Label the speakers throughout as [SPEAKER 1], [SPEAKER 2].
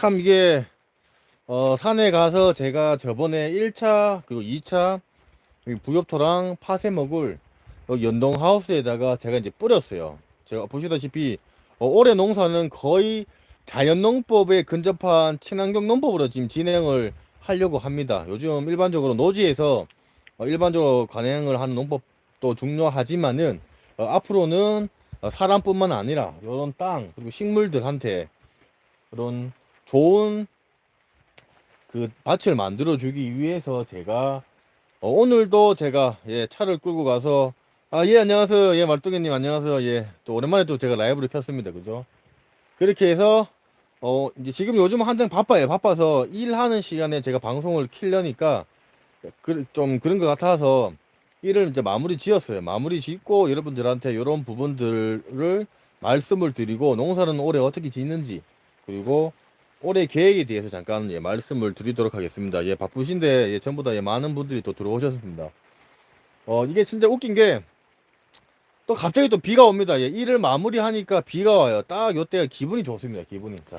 [SPEAKER 1] 참 이게 어, 산에 가서 제가 저번에 1차 그리고 2차 부엽토랑 파쇄목을 연동 하우스에다가 제가 이제 뿌렸어요. 제가 보시다시피 어, 올해 농사는 거의 자연농법에 근접한 친환경 농법으로 지금 진행을 하려고 합니다. 요즘 일반적으로 노지에서 어, 일반적으로 관행을 하는 농법도 중요하지만은 어, 앞으로는 어, 사람뿐만 아니라 이런 땅 그리고 식물들한테 그런 좋은 그 밭을 만들어 주기 위해서 제가 어, 오늘도 제가 예 차를 끌고 가서 아 예 안녕하세요. 예 말뚝이님 안녕하세요. 예 또 오랜만에 또 제가 라이브를 켰습니다. 그죠? 그렇게 해서 어 이제 지금 요즘 한창 바빠요. 바빠서 일하는 시간에 제가 방송을 키려니까 그, 좀 그런 것 같아서 일을 이제 마무리 지었어요. 마무리 짓고 여러분들한테 이런 부분들을 말씀을 드리고 농사는 올해 어떻게 짓는지 그리고 올해 계획에 대해서 잠깐 예, 말씀을 드리도록 하겠습니다. 예, 바쁘신데 예, 전부 다 예, 많은 분들이 또 들어오셨습니다. 어, 이게 진짜 웃긴 게 또 갑자기 또 비가 옵니다. 예, 일을 마무리하니까 비가 와요. 딱 요때가 기분이 좋습니다. 기분이. 자,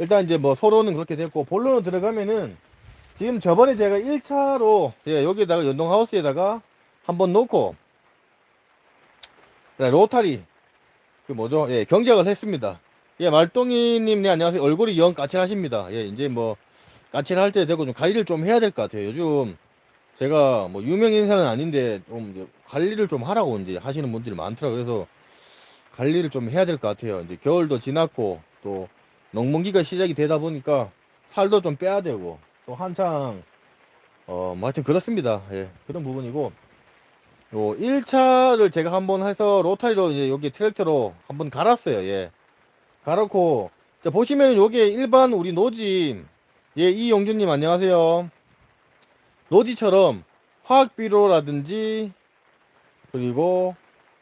[SPEAKER 1] 일단 이제 뭐 서로는 그렇게 됐고 본론으로 들어가면은 지금 저번에 제가 1차로 예, 여기에다가 연동하우스에다가 한번 놓고 네, 로타리 그 뭐죠? 예, 경작을 했습니다. 예, 말똥이님, 네, 안녕하세요. 얼굴이 영 까칠하십니다. 예, 이제 뭐, 까칠할 때 되고 좀 관리를 좀 해야 될 것 같아요. 요즘 제가 뭐 유명 인사는 아닌데 좀 관리를 좀 하라고 이제 하시는 분들이 많더라고요. 그래서 관리를 좀 해야 될 것 같아요. 이제 겨울도 지났고 또 농번기가 시작이 되다 보니까 살도 좀 빼야 되고 또 한창 어, 뭐 하여튼 그렇습니다. 예, 그런 부분이고 요 1차를 제가 한번 해서 로타리로 이제 여기 트랙터로 한번 갈았어요. 예. 가놓고 자 보시면 여기에 일반 우리 노지. 예 이용준님 안녕하세요. 노지처럼 화학비료라든지 그리고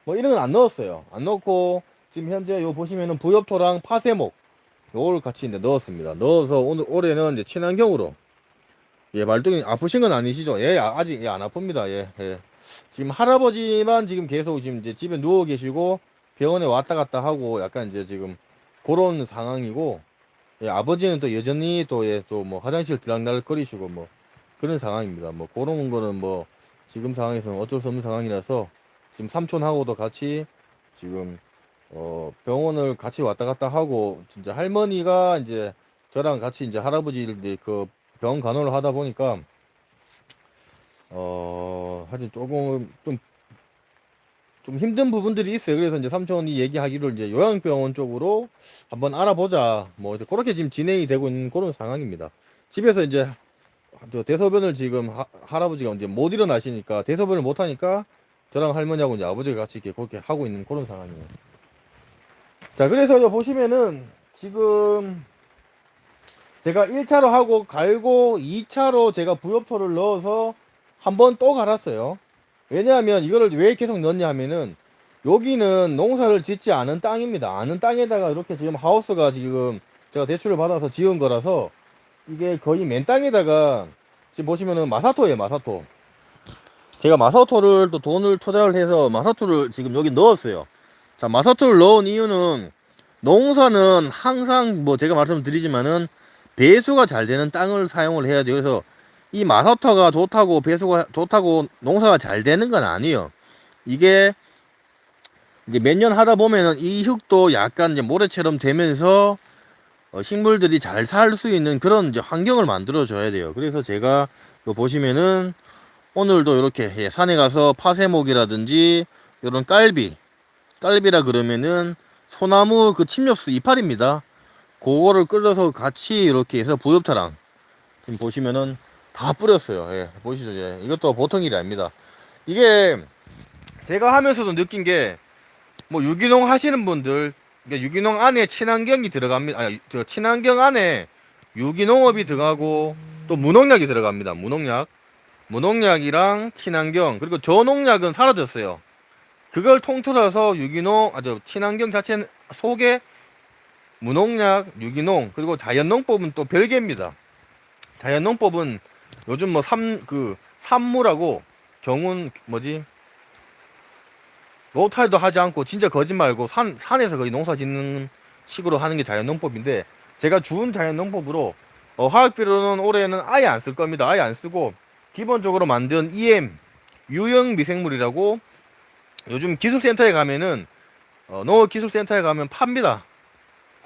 [SPEAKER 1] 뭐 이런 건 안 넣었어요. 안 넣고 지금 현재 요 보시면은 부엽토랑 파쇄목 요걸 같이 이제 넣었습니다. 넣어서 오늘 올해는 이제 친환경으로. 예 말뚝이 아프신 건 아니시죠? 예 아- 아직 예, 안 아픕니다. 예, 예. 지금 할아버지만 지금 계속 지금 이제 집에 누워 계시고 병원에 왔다 갔다 하고 약간 이제 지금 그런 상황이고 예, 아버지는 또 여전히 또 예, 또뭐 화장실 들락날락 거리시고 뭐 그런 상황입니다. 뭐 그런 거는 뭐 지금 상황에서는 어쩔 수 없는 상황이라서 지금 삼촌하고도 같이 지금 어 병원을 같이 왔다 갔다 하고 진짜 할머니가 이제 저랑 같이 이제 할아버지를 그 병원 간호를 하다 보니까 어 하여튼 조금 좀 좀 힘든 부분들이 있어요. 그래서 이제 삼촌이 얘기하기를 이제 요양병원 쪽으로 한번 알아보자. 뭐 이제 그렇게 지금 진행이 되고 있는 그런 상황입니다. 집에서 이제 저 대소변을 지금 하, 할아버지가 이제 못 일어나시니까 대소변을 못 하니까 저랑 할머니하고 이제 아버지가 같이 이렇게 그렇게 하고 있는 그런 상황이에요. 자, 그래서 이제 보시면은 지금 제가 1차로 하고 갈고 2차로 제가 부엽토를 넣어서 한번 또 갈았어요. 왜냐하면 이거를 왜 계속 넣냐 하면은 여기는 농사를 짓지 않은 땅입니다. 않은 땅에다가 이렇게 지금 하우스가 지금 제가 대출을 받아서 지은 거라서 이게 거의 맨 땅에다가 지금 보시면은 마사토예요, 마사토. 제가 마사토를 또 돈을 투자를 해서 마사토를 지금 여기 넣었어요. 자, 마사토를 넣은 이유는 농사는 항상 뭐 제가 말씀드리지만은 배수가 잘 되는 땅을 사용을 해야 돼요. 그래서 이 마사토가 좋다고 배수가 좋다고 농사가 잘 되는 건 아니에요. 이게 이제 몇 년 하다 보면은 이 흙도 약간 이제 모래처럼 되면서 어, 식물들이 잘 살 수 있는 그런 이제 환경을 만들어 줘야 돼요. 그래서 제가 요 보시면은 오늘도 이렇게 예, 산에 가서 파쇄목이라든지 이런 깔비 깔비라 그러면은 소나무 그 침엽수 이파리입니다. 그거를 끌어서 같이 이렇게 해서 부엽타랑 지금 보시면은 다 뿌렸어요. 예, 보시죠. 예. 이것도 보통 일이 아닙니다. 이게 제가 하면서도 느낀 게 뭐 유기농 하시는 분들 그러니까 유기농 안에 친환경이 들어갑니다. 아니, 저 친환경 안에 유기농업이 들어가고 또 무농약이 들어갑니다. 무농약. 무농약이랑 친환경 그리고 저농약은 사라졌어요. 그걸 통틀어서 유기농 아저 친환경 자체 속에 무농약, 유기농 그리고 자연농법은 또 별개입니다. 자연농법은 요즘 뭐 삼 그 산무라고 경운 뭐지 로타이도 하지 않고 진짜 거짓말고 산 산에서 거의 농사 짓는 식으로 하는 게 자연농법인데 제가 준 자연 농법으로 어, 화학 비료는 올해는 아예 안 쓸 겁니다. 아예 안 쓰고 기본적으로 만든 EM 유형 미생물이라고 요즘 기술센터에 가면은 어, 농업 기술센터에 가면 팝니다.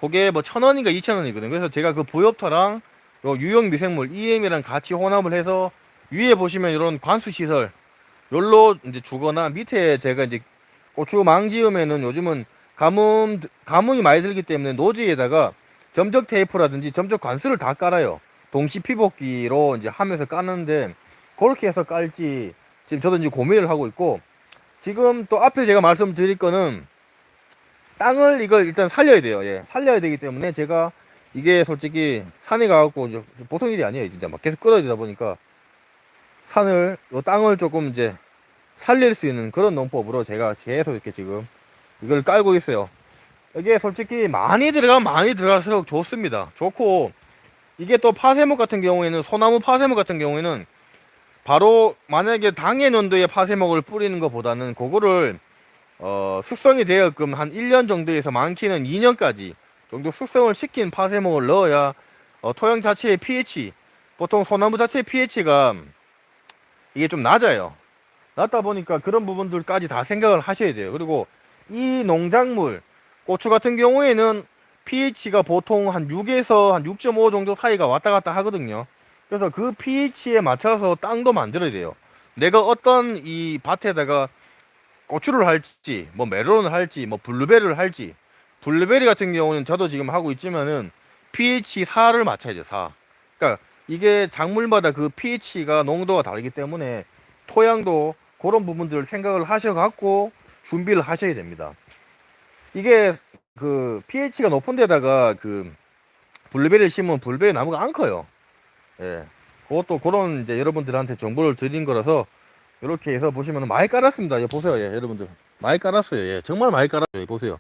[SPEAKER 1] 그게 뭐 천 원인가 이천 원이거든요. 그래서 제가 그 부엽토랑 요 유형 미생물 EM이랑 같이 혼합을 해서 위에 보시면 이런 관수 시설 열로 이제 주거나 밑에 제가 이제 고추 망지음에는 요즘은 가뭄 가뭄이 많이 들기 때문에 노지에다가 점적 테이프라든지 점적 관수를 다 깔아요. 동시 피복기로 이제 하면서 까는데 그렇게 해서 깔지 지금 저도 이제 고민을 하고 있고 지금 또 앞에 제가 말씀드릴 거는 땅을 이걸 일단 살려야 돼요. 예. 살려야 되기 때문에 제가 이게 솔직히 산에 가갖고 보통 일이 아니에요. 진짜 막 계속 끌어야 되다 보니까 산을 요 땅을 조금 이제 살릴 수 있는 그런 농법으로 제가 계속 이렇게 지금 이걸 깔고 있어요. 이게 솔직히 많이 들어가면 많이 들어갈수록 좋습니다. 좋고 이게 또 파세목 같은 경우에는 소나무 파세목 같은 경우에는 바로 만약에 당해 논도에 파세목을 뿌리는 것보다는 그거를 어, 숙성이 되게끔 한 1년 정도에서 많게는 2년까지 정도 숙성을 시킨 파세목을 넣어야 어, 토양 자체의 pH 보통 소나무 자체의 pH가 이게 좀 낮아요. 낮다 보니까 그런 부분들까지 다 생각을 하셔야 돼요. 그리고 이 농작물 고추 같은 경우에는 pH가 보통 한 6에서 한 6.5 정도 사이가 왔다 갔다 하거든요. 그래서 그 pH에 맞춰서 땅도 만들어야 돼요. 내가 어떤 이 밭에다가 고추를 할지, 뭐 메론을 할지, 뭐 블루베리를 할지, 블루베리 같은 경우는 저도 지금 하고 있지만은 pH 4를 맞춰야 돼요. 4. 그러니까 이게 작물마다 그 pH가 농도가 다르기 때문에 토양도 그런 부분들을 생각을 하셔갖고 준비를 하셔야 됩니다. 이게 그 pH가 높은 데다가 그 블루베리를 심으면 블루베리 나무가 안 커요. 예. 그것도 그런 이제 여러분들한테 정보를 드린 거라서 이렇게 해서 보시면 많이 깔았습니다. 예, 보세요. 예, 여러분들. 많이 깔았어요. 예, 정말 많이 깔았어요. 예, 보세요.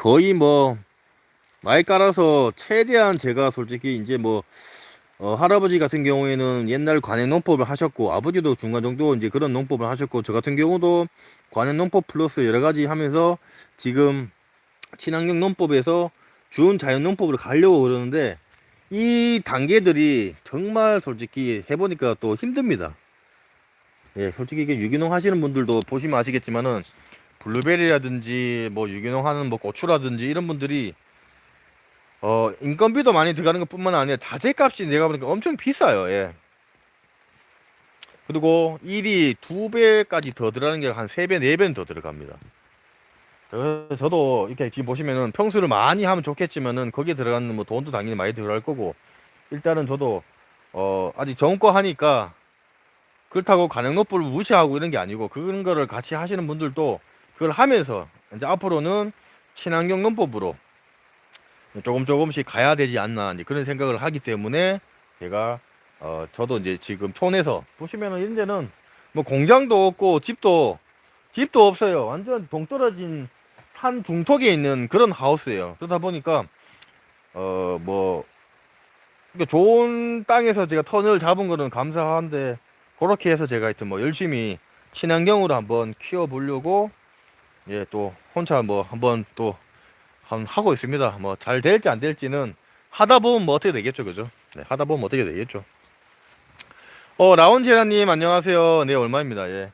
[SPEAKER 1] 거의 뭐 많이 깔아서 최대한 제가 솔직히 이제 뭐 어, 할아버지 같은 경우에는 옛날 관행 농법을 하셨고 아버지도 중간 정도 이제 그런 농법을 하셨고 저 같은 경우도 관행 농법 플러스 여러 가지 하면서 지금 친환경 농법에서 준 자연 농법으로 가려고 그러는데 이 단계들이 정말 솔직히 해보니까 또 힘듭니다. 예, 솔직히 이게 유기농 하시는 분들도 보시면 아시겠지만은 블루베리라든지 뭐 유기농 하는 뭐 고추라든지 이런 분들이 어 인건비도 많이 들어가는 것뿐만 아니라 자재값이 내가 보니까 엄청 비싸요. 예. 그리고 일이 두 배까지 더 들어가는 게 한 세 배, 네 배는 더 들어갑니다. 그래서 저도 이렇게 지금 보시면은 평수를 많이 하면 좋겠지만은 거기에 들어가는 뭐 돈도 당연히 많이 들어갈 거고 일단은 저도 어 아직 정거 하니까 그렇다고 가능 노법을 무시하고 이런 게 아니고 그런 거를 같이 하시는 분들도 그걸 하면서 이제 앞으로는 친환경 농법으로 조금 조금씩 가야 되지 않나 이제 그런 생각을 하기 때문에 제가 어 저도 이제 지금 촌에서 보시면은 이런 데는 뭐 공장도 없고 집도 집도 없어요. 완전 동떨어진 한 중턱에 있는 그런 하우스예요. 그러다 보니까 어 뭐 좋은 땅에서 제가 턴을 잡은 거는 감사한데 그렇게 해서 제가 하여튼 뭐 열심히 친환경으로 한번 키워 보려고 예 또 혼자 뭐 한번 또 한 하고 있습니다. 뭐 잘 될지 안 될지는 하다 보면 뭐 어떻게 되겠죠, 그죠? 네, 하다 보면 어떻게 되겠죠. 어 라운제라님 안녕하세요. 네 얼마입니다. 예.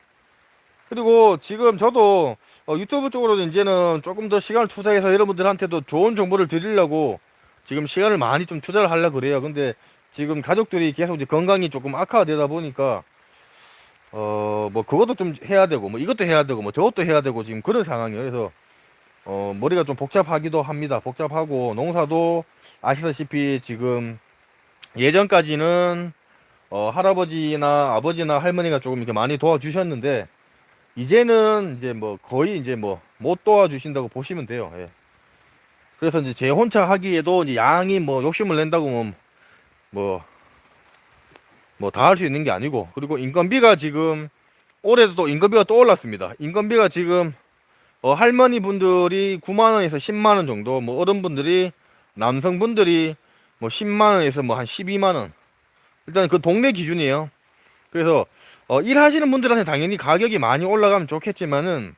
[SPEAKER 1] 그리고 지금 저도 어, 유튜브 쪽으로도 이제는 조금 더 시간을 투자해서 여러분들한테도 좋은 정보를 드리려고 지금 시간을 많이 좀 투자를 하려고 그래요. 근데 지금 가족들이 계속 이제 건강이 조금 악화되다 보니까 어 뭐 그것도 좀 해야 되고 뭐 이것도 해야 되고 뭐 저것도 해야 되고 지금 그런 상황이에요. 그래서 어 머리가 좀 복잡하기도 합니다. 복잡하고 농사도 아시다시피 지금 예전까지는 어 할아버지나 아버지나 할머니가 조금 이렇게 많이 도와주셨는데 이제는 이제 뭐 거의 이제 뭐 못 도와주신다고 보시면 돼요. 예. 그래서 이제 제 혼자 하기에도 이제 양이 뭐 욕심을 낸다고 뭐 뭐 뭐 다 할 수 있는 게 아니고 그리고 인건비가 지금 올해도 또 인건비가 또 올랐습니다. 인건비가 지금 어 할머니 분들이 9만 원에서 10만 원 정도, 뭐 어른분들이 남성분들이 뭐 10만 원에서 뭐 한 12만 원. 일단 그 동네 기준이에요. 그래서 어 일하시는 분들한테 당연히 가격이 많이 올라가면 좋겠지만은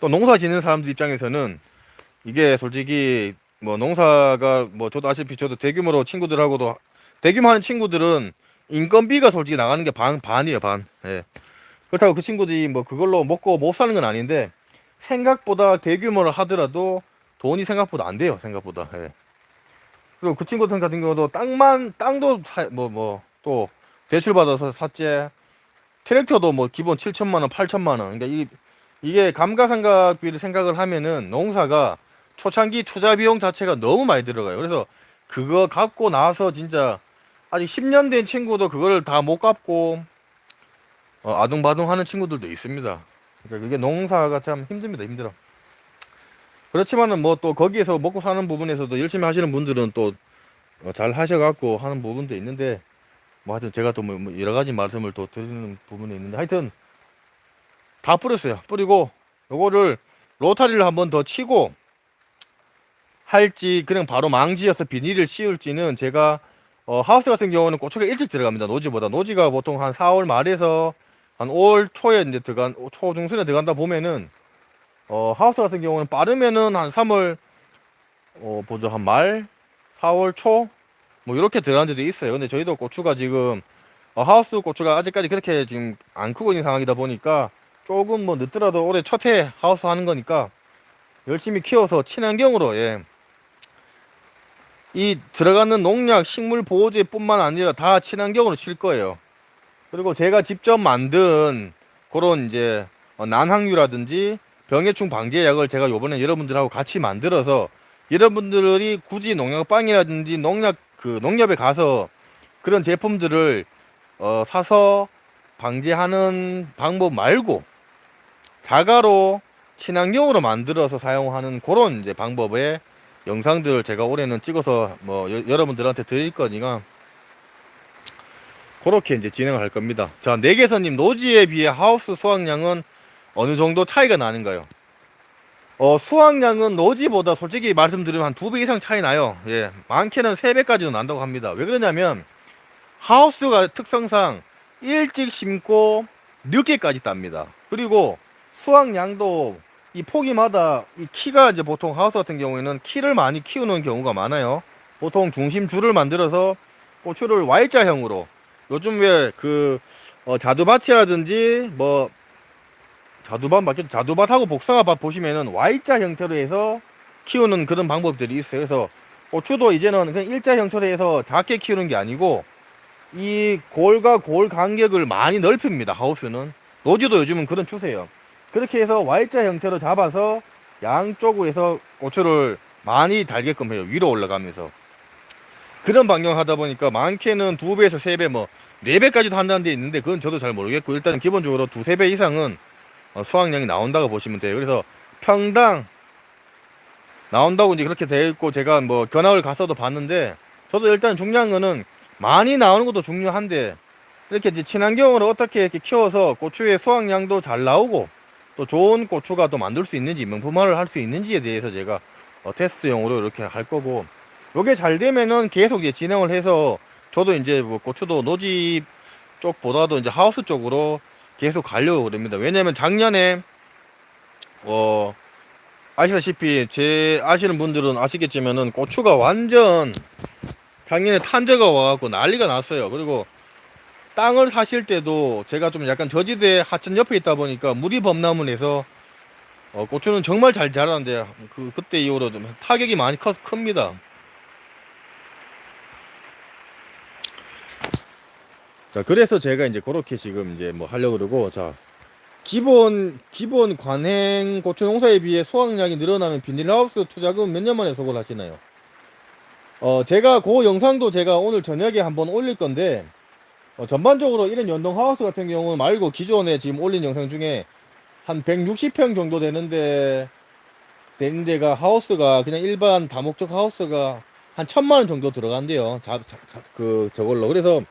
[SPEAKER 1] 또 농사 짓는 사람들 입장에서는 이게 솔직히 뭐 농사가 뭐 저도 아시피 저도 대규모로 친구들하고도 대규모 하는 친구들은 인건비가 솔직히 나가는 게 반 반이에요 반. 예. 그렇다고 그 친구들이 뭐 그걸로 먹고 못 사는 건 아닌데 생각보다 대규모를 하더라도 돈이 생각보다 안 돼요 생각보다. 예. 그리고 그 친구들 같은 경우도 땅만 땅도 뭐뭐 또 대출 받아서 샀지. 트랙터도 뭐 기본 7천만 원, 8천만 원. 그러니까 이 이게 감가상각비를 생각을 하면은 농사가 초창기 투자 비용 자체가 너무 많이 들어가요. 그래서 그거 갚고 나서 진짜 아직 10년 된 친구도 그거를 다 못 갚고 어, 아둥바둥 하는 친구들도 있습니다. 그러니까 그게 농사가 참 힘듭니다. 힘들어. 그렇지만은 뭐 또 거기에서 먹고 사는 부분에서도 열심히 하시는 분들은 또잘 하셔갖고 하는 부분도 있는데 뭐 하여튼 제가 또 뭐 여러 가지 말씀을 또 드리는 부분이 있는데 하여튼 다 뿌렸어요. 뿌리고 요거를 로타리를 한번 더 치고 할지 그냥 바로 망지여서 비닐을 씌울지는 제가 어, 하우스 같은 경우는 고추가 일찍 들어갑니다. 노지보다 노지가 보통 한 4월 말에서 한 5월 초에 이제 들어간 초 중순에 들어간다 보면은 어, 하우스 같은 경우는 빠르면은 한 3월 어, 보죠 한 말 4월 초 뭐 이렇게 들어간 데도 있어요. 근데 저희도 고추가 지금 어, 하우스 고추가 아직까지 그렇게 지금 안 크고 있는 상황이다 보니까 조금 뭐 늦더라도 올해 첫 해 하우스 하는 거니까 열심히 키워서 친환경으로 예. 이 들어가는 농약, 식물 보호제뿐만 아니라 다 친환경으로 칠 거예요. 그리고 제가 직접 만든 그런 이제 어, 난항류라든지 병해충 방제약을 제가 요번에 여러분들하고 같이 만들어서 여러분들이 굳이 농약빵이라든지 농약 그 농협에 가서 그런 제품들을 어, 사서 방제하는 방법 말고 자가로 친환경으로 만들어서 사용하는 그런 이제 방법의 영상들을 제가 올해는 찍어서 뭐 여, 러분들한테 드릴 거니까 그렇게 이제 진행을 할 겁니다. 자, 네개선님 노지에 비해 하우스 수확량은 어느 정도 차이가 나는가요? 어, 수확량은 노지보다 솔직히 말씀드리면 한 두 배 이상 차이 나요. 예, 많게는 세 배까지도 난다고 합니다. 왜 그러냐면 하우스가 특성상 일찍 심고 늦게까지 땁니다. 그리고 수확량도 이 포기마다 이 키가 이제 보통 하우스 같은 경우에는 키를 많이 키우는 경우가 많아요. 보통 중심 줄을 만들어서 고추를 Y자형으로 요즘 왜그 어, 자두밭이라든지 뭐 자두밭 맞겠죠? 자두밭하고 복숭아밭 보시면은 Y자 형태로 해서 키우는 그런 방법들이 있어요. 그래서 고추도 이제는 그냥 일자 형태로 해서 작게 키우는 게 아니고 이 골과 골 간격을 많이 넓힙니다. 하우스는 노지도 요즘은 그런 추세예요. 그렇게 해서 Y자 형태로 잡아서 양쪽에서 고추를 많이 달게끔 해요. 위로 올라가면서. 그런 방향 하다 보니까 많게는 두 배에서 세 배, 뭐, 네 배까지도 한다는 데 있는데, 그건 저도 잘 모르겠고, 일단 기본적으로 두세 배 이상은 어, 수확량이 나온다고 보시면 돼요. 그래서 평당 나온다고 이제 그렇게 되어 있고, 제가 뭐 견학을 갔어도 봤는데, 저도 일단 중요한 거는 많이 나오는 것도 중요한데, 이렇게 이제 친환경으로 어떻게 이렇게 키워서 고추의 수확량도 잘 나오고, 또 좋은 고추가 또 만들 수 있는지 명품화를 할 수 있는지에 대해서 제가 어, 테스트용으로 이렇게 할 거고 요게 잘 되면은 계속 이제 진행을 해서 저도 이제 뭐 고추도 노지 쪽보다도 이제 하우스 쪽으로 계속 가려고 그럽니다. 왜냐면 작년에 어 아시다시피 제 아시는 분들은 아시겠지만은 고추가 완전 작년에 탄저가 와갖고 난리가 났어요. 그리고 땅을 사실 때도 제가 좀 약간 저지대 하천 옆에 있다 보니까 물이 범람을 해서 어, 고추는 정말 잘 자라는데 그 그때 이후로 좀 타격이 많이 커, 큽니다. 자 그래서 제가 이제 그렇게 지금 이제 뭐 하려고 그러고 자 기본 기본 관행 고추 농사에 비해 수확량이 늘어나면 비닐하우스 투자금 몇 년 만에 소을 하시나요? 어 제가 그 영상도 제가 오늘 저녁에 한번 올릴 건데 어, 전반적으로 이런 연동 하우스 같은 경우 말고 기존에 지금 올린 영상 중에 한 160평 정도 되는데 되는 데가 하우스가 그냥 일반 다목적 하우스가 한 천만 원 정도 들어간대요. 자, 자, 자, 그 저걸로 그래서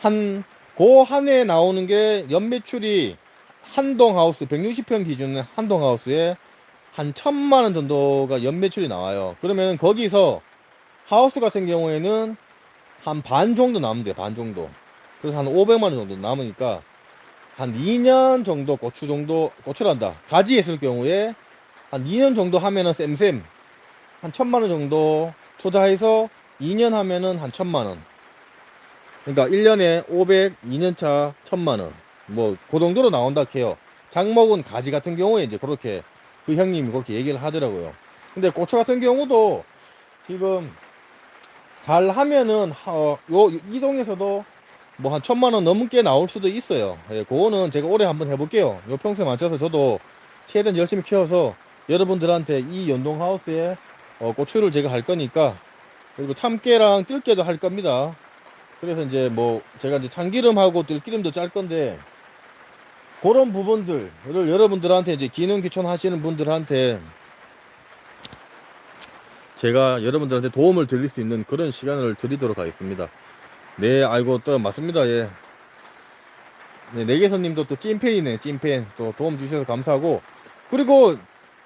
[SPEAKER 1] 한그한해 나오는 게 연매출이 한동 하우스 160평 기준의 한동 하우스에 한 천만 원 정도가 연매출이 나와요. 그러면 거기서 하우스 같은 경우에는 한 반 정도 남으면 돼요. 반 정도. 그래서 한 500만 원 정도 남으니까 한 2년 정도 고추 정도 고추란다. 가지 했을 경우에 한 2년 정도 하면은 쌤쌤 한 천만 원 정도 투자해서 2년 하면은 한 천만 원. 그러니까 1년에 500, 2년 차 천만 원. 뭐, 그 정도로 나온다 해요. 장목은 가지 같은 경우에 이제 그렇게 그 형님이 그렇게 얘기를 하더라고요. 근데 고추 같은 경우도 지금 잘 하면은 어, 요 이동에서도 뭐 한 천만 원 넘게 나올 수도 있어요. 예, 그거는 제가 올해 한번 해볼게요. 요 평소에 맞춰서 저도 최대한 열심히 키워서 여러분들한테 이 연동 하우스에 어, 고추를 제가 할 거니까 그리고 참깨랑 뜰깨도 할 겁니다. 그래서 이제 뭐 제가 이제 참기름하고 들기름도 짤 건데 그런 부분들을 여러분들한테 이제 기능 귀촌 하시는 분들한테 제가 여러분들한테 도움을 드릴 수 있는 그런 시간을 드리도록 하겠습니다. 네, 아이고 또 맞습니다. 예. 네, 내계선님도 또 찐팬이네, 찐팬. 또 도움 주셔서 감사하고 그리고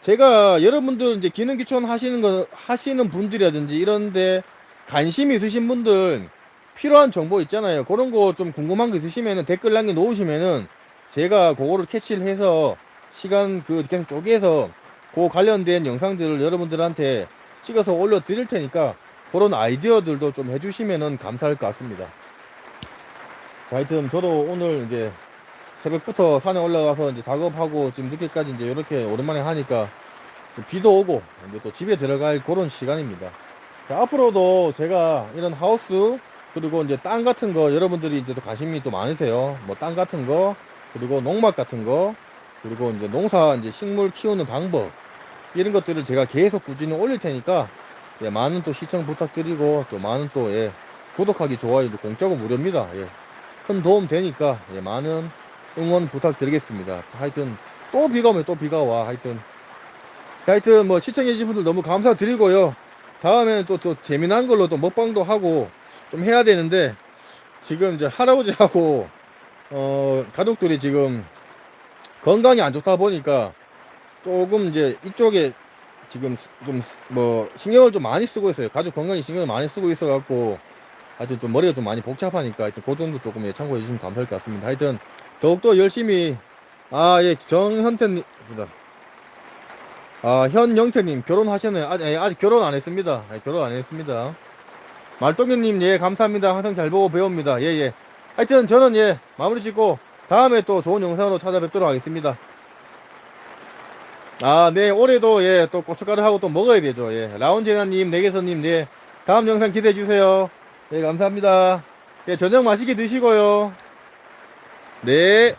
[SPEAKER 1] 제가 여러분들 이제 기능 귀촌 하시는 거 하시는 분들이라든지 이런데 관심 있으신 분들 필요한 정보 있잖아요. 그런 거 좀 궁금한 거 있으시면은 댓글 남겨 놓으시면은 제가 그거를 캐치를 해서 시간 그 계속 쪼개서 그 관련된 영상들을 여러분들한테 찍어서 올려 드릴 테니까 그런 아이디어들도 좀 해주시면은 감사할 것 같습니다. 자, 하여튼 저도 오늘 이제 새벽부터 산에 올라가서 이제 작업하고 지금 늦게까지 이제 이렇게 오랜만에 하니까 또 비도 오고 이제 또 집에 들어갈 그런 시간입니다. 자, 앞으로도 제가 이런 하우스 그리고 이제 땅 같은 거 여러분들이 이제 또 관심이 또 많으세요. 뭐 땅 같은 거 그리고 농막 같은 거 그리고 이제 농사 이제 식물 키우는 방법 이런 것들을 제가 계속 꾸준히 올릴 테니까 예, 많은 또 시청 부탁드리고 또 많은 또 예, 구독하기 좋아요도 공짜고 무료입니다. 예, 큰 도움 되니까 예, 많은 응원 부탁드리겠습니다. 하여튼 또 비가 오면 또 비가 와 하여튼 하여튼 뭐 시청해주신 분들 너무 감사드리고요. 다음에는 또, 또 재미난 걸로 또 먹방도 하고 좀 해야 되는데 지금 이제 할아버지하고 어 가족들이 지금 건강이 안 좋다 보니까 조금 이제 이쪽에 지금 좀 뭐 신경을 좀 많이 쓰고 있어요. 가족 건강에 신경을 많이 쓰고 있어 갖고 하여튼 좀 머리가 좀 많이 복잡하니까 하여튼 그 정도 조금 예, 참고해 주시면 감사할 것 같습니다. 하여튼 더욱더 열심히 아 예 정현태님 아 현영태님 결혼하셨나요? 아직 예, 아직 결혼 안 했습니다. 예, 결혼 안 했습니다. 말동현님 예 감사합니다. 항상 잘 보고 배웁니다. 예 예. 하여튼 저는 예 마무리 짓고 다음에 또 좋은 영상으로 찾아뵙도록 하겠습니다. 아, 네, 올해도 예, 또 고춧가루 하고 또 먹어야 되죠. 예, 라운제나님, 내게서님, 네, 다음 영상 기대해 주세요. 네, 감사합니다. 예, 저녁 맛있게 드시고요. 네.